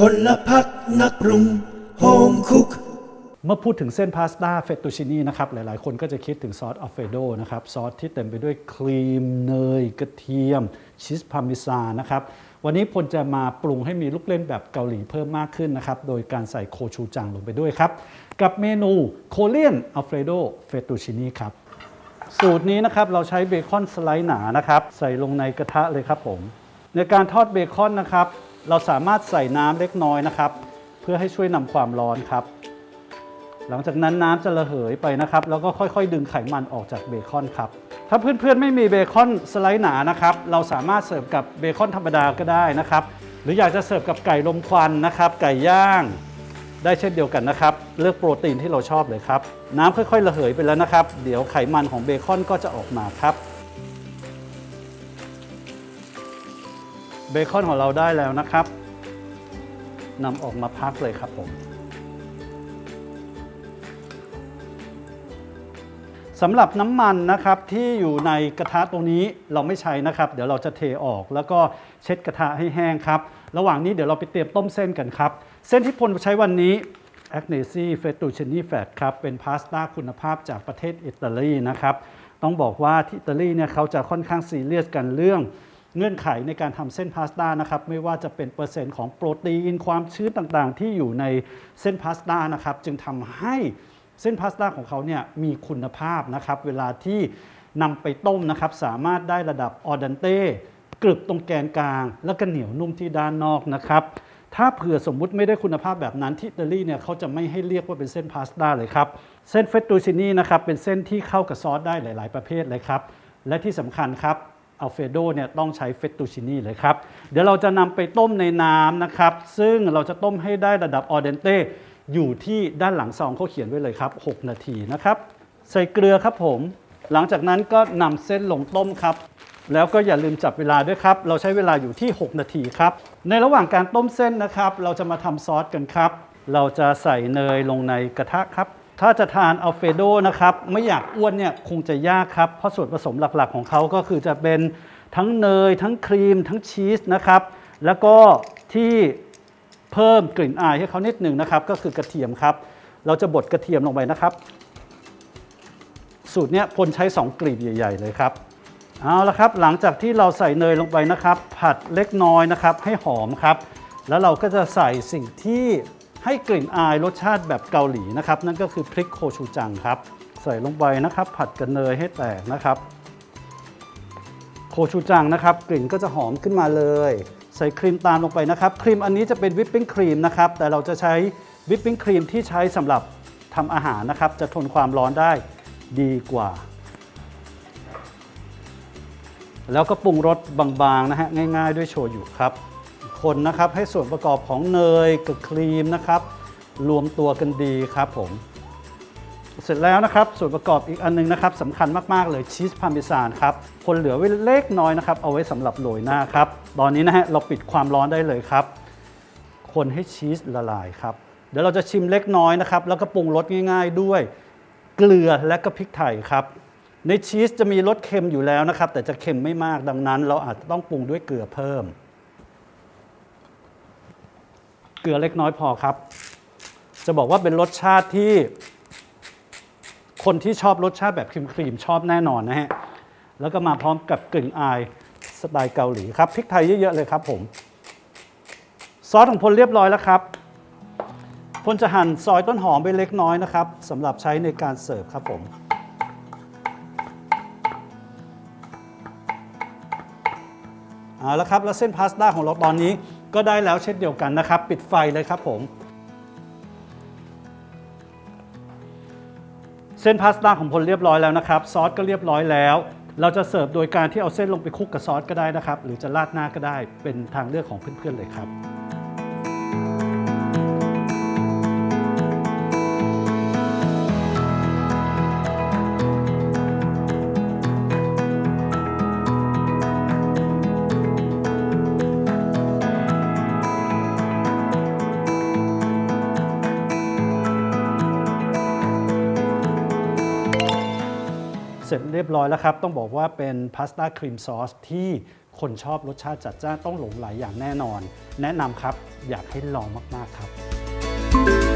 พลพักนักปรุงโฮมคุก เมื่อพูดถึงเส้นพาสต้าเฟตตูชินีนะครับ หลายๆ คนก็จะคิดถึงซอสอัลเฟโดนะครับ ซอสที่เต็มไปด้วยครีมเนย กระเทียม ชีสพาร์เมซานนะครับ วันนี้พลจะมาปรุงให้มีลูกเล่นแบบเกาหลีเพิ่มมากขึ้นนะครับ โดยการใส่โคชูจังลงไปด้วยครับ กับเมนูโคเลียนอัลเฟโดเฟตตูชินีครับ สูตรนี้นะครับเราใช้เบคอนสไลด์หนานะครับ ใส่ลงในกระทะเลยครับผม ในการทอดเบคอนนะครับ เราสามารถใส่น้ำเล็กน้อยนะครับ เพื่อให้ช่วยนำความร้อนครับ หลังจากนั้นน้ำจะระเหยไปนะครับ แล้วก็ค่อยๆ ดึงไขมันออกจากเบคอนครับ ถ้าเพื่อนๆไม่มีเบคอนสไลด์หนานะครับ เราสามารถเสิร์ฟกับเบคอนธรรมดาก็ได้นะครับ หรืออยากจะเสิร์ฟกับไก่ลมควันนะครับ ไก่ย่าง ได้เช่นเดียวกันนะครับ เลือกโปรตีนที่เราชอบเลยครับ น้ำค่อยๆ ระเหยไปแล้วนะครับ เดี๋ยวไขมันของเบคอนก็จะออกมาครับ เบคอนของเราได้แล้วนะครับนำออกมาพักเลยครับผมสำหรับน้ำมันนะครับที่อยู่ในกระทะตรงนี้เราไม่ใช้นะครับ เดี๋ยวเราจะเทออกแล้วก็เช็ดกระทะให้แห้งครับ ระหว่างนี้เดี๋ยวเราไปเตรียมต้มเส้นกันครับ เส้นที่พลใช้วันนี้ a g n e s i Fettuccine Fat ครับเป็นพาสต้าคุณภาพจากประเทศอิตาลีนะครับ ต้องบอกว่าที่อิตาลีเนี่ยเขาจะค่อนข้างซีเรียสกันเรื่อง เงื่อนไขในการทำเส้นพาสต้านะครับไม่ว่าจะเป็นเปอร์เซ็นต์ของโปรตีนความชื้นต่างๆ ที่อยู่ในเส้นพาสต้านะครับจึงทำให้เส้นพาสต้าของเขาเนี่ยมีคุณภาพนะครับเวลาที่นำไปต้มนะครับสามารถได้ระดับออดันเต้กรึบตรงแกนกลาง แล้วก็เหนียวนุ่มที่ด้านนอกนะครับถ้าเผื่อสมมุติไม่ได้คุณภาพแบบนั้นที่อิตาลีเนี่ยเขาจะไม่ให้เรียกว่าเป็นเส้นพาสต้าเลยครับเส้นเฟตตูชินีนะครับเป็นเส้นที่เข้ากับซอสได้หลาย ๆ ประเภทเลยครับและที่สำคัญครับ อัลเฟโดเนี่ยต้องใช้เฟตตูชินีเลยครับ เดี๋ยวเราจะนำไปต้มในน้ำนะครับ ซึ่งเราจะต้มให้ได้ระดับออเดนเต้อยู่ที่ด้านหลังซองเขาเขียนไว้เลยครับ 6 นาทีนะครับ ใส่เกลือครับผม หลังจากนั้นก็นำเส้นลงต้มครับ แล้วก็อย่าลืมจับเวลาด้วยครับ เราใช้เวลาอยู่ที่ 6 นาทีครับ ในระหว่างการต้มเส้นนะครับ เราจะมาทำซอสกันครับ เราจะใส่เนยลงในกระทะครับ ถ้าจะทานอัลเฟโดนะครับไม่อยากอ้วนเนี่ยคงจะยากครับ เพราะส่วนผสมหลักๆ ของเขาก็คือจะเป็นทั้งเนย ทั้งครีม ทั้งชีสนะครับ แล้วก็ที่เพิ่มกลิ่นอายให้เขานิดหนึ่งนะครับ ก็คือกระเทียมครับ เราจะบดกระเทียมลงไปนะครับ สูตรเนี้ยพลใช้ 2 กลีบใหญ่ ๆ เลยครับเอาละครับ หลังจากที่เราใส่เนยลงไปนะครับ ผัดเล็กน้อยนะครับให้หอมครับ แล้วเราก็จะใส่สิ่งที่ ให้กลิ่นอายรสชาติแบบเกาหลีนะครับนั่นก็คือพริกโคชูจังครับ ใส่ลงไปนะครับ ผัดกับเนยให้แตกนะครับ โคชูจังนะครับ กลิ่นก็จะหอมขึ้นมาเลย ใส่ครีมตามลงไปนะครับ ครีมอันนี้จะเป็นวิปปิ้งครีมนะครับแต่เราจะใช้วิปปิ้งครีมที่ใช้สำหรับทำอาหารนะครับ จะทนความร้อนได้ดีกว่า แล้วก็ปรุงรสบางๆนะฮะง่าย ๆ ด้วยโชยุครับ คนนะครับ ให้ส่วนประกอบของเนยกับครีมนะครับ รวมตัวกันดีครับผม เสร็จแล้วนะครับ ส่วนประกอบอีกอันนึงนะครับสำคัญมากๆเลยชีสพาร์เมซานครับคนเหลือไว้เล็กน้อยนะครับ เอาไว้สำหรับโรยหน้าครับ ตอนนี้นะฮะเราปิดความร้อนได้เลยครับ คนให้ชีสละลายครับเดี๋ยวเราจะชิมเล็กน้อยนะครับ แล้วก็ปรุงรสง่าย ๆ ด้วยเกลือและก็พริกไทยครับในชีสจะมีรสเค็มอยู่แล้วนะครับ แต่จะเค็มไม่มากดังนั้น เราอาจจะต้องปรุงด้วยเกลือเพิ่ม เก ลือเล็กน้อยพอครับ จะบอกว่าเป็นรสชาติที่ คนที่ชอบรสชาติแบบครีมๆชอบแน่นอนนะฮะ แล้วก็มาพร้อมกับกลิ่นอายสไตล์เกาหลีครับพริกไทยเยอะ ๆ เลยครับผมซอสของพลเรียบร้อยแล้วครับพลจะหั่นซอยต้นหอมไปเล็กน้อยนะครับสำหรับใช้ในการเสิร์ฟครับผมเอาละครับแล้วเส้นพาสต้าของเราตอนนี้ ก็ได้แล้วเช่นเดียวกันนะครับ ปิดไฟเลยครับผม เส้นพาสต้าของพลเรียบร้อยแล้วนะครับ ซอสก็เรียบร้อยแล้ว เราจะเสิร์ฟโดยการที่เอาเส้นลงไปคลุกกับซอสก็ได้นะครับ หรือจะราดหน้าก็ได้เป็นทางเลือกของเพื่อนๆเลยครับ เสร็จเรียบร้อยแล้วครับ ต้องบอกว่าเป็นพาสต้าครีมซอสที่คนชอบรสชาติจัดจ้านต้องหลงไหลอย่างแน่นอน แนะนำครับอยากให้ลองมาก ๆ ครับ